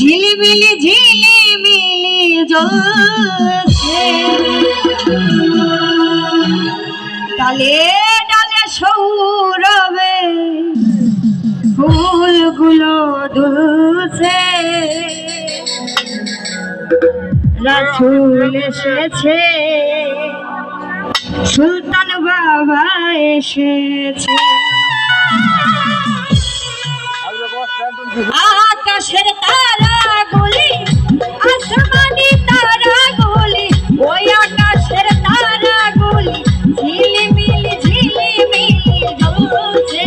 ঝিলিমিলি ঝিলিমিলি জ্বলছে। ডালে ডালে সৌরবে ফুলগুলো দুলছে রাসুল এসেছে সুলতান বাবা এসেছে। আকাশের তারা গুলি আসমানি তারা গুলি ওই আকাশের তারা গুলি ঝিলিমিলি ঝিলিমিলি জ্বলছে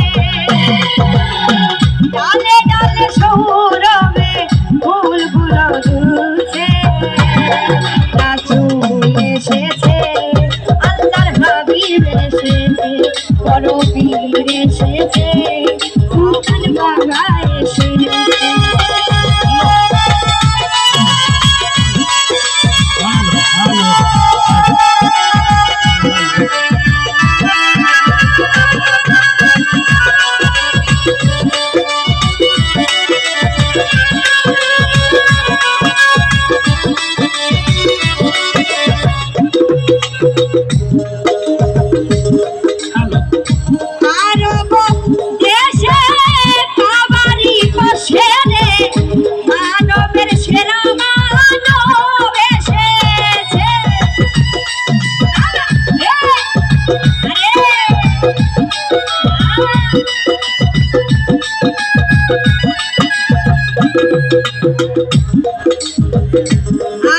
ডালে ডালে সৌরভে ফুলগুলো দুলছে রাসূল এসেছে আল্লাহর হাবিব এসেছে, বড় এসেছে। あ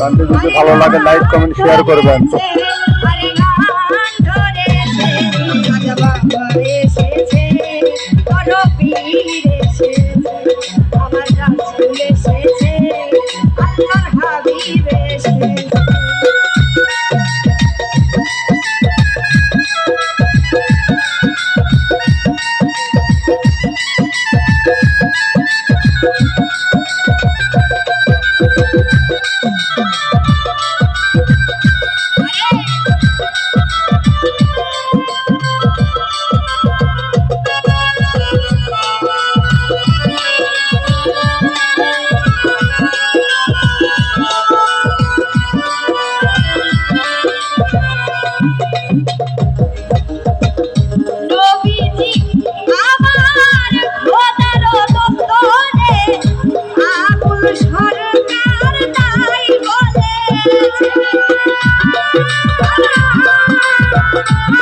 গানটি যদি ভালো লাগে লাইক কমেন্ট শেয়ার করবেন। আরে গান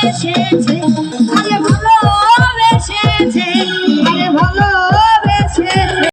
谢谢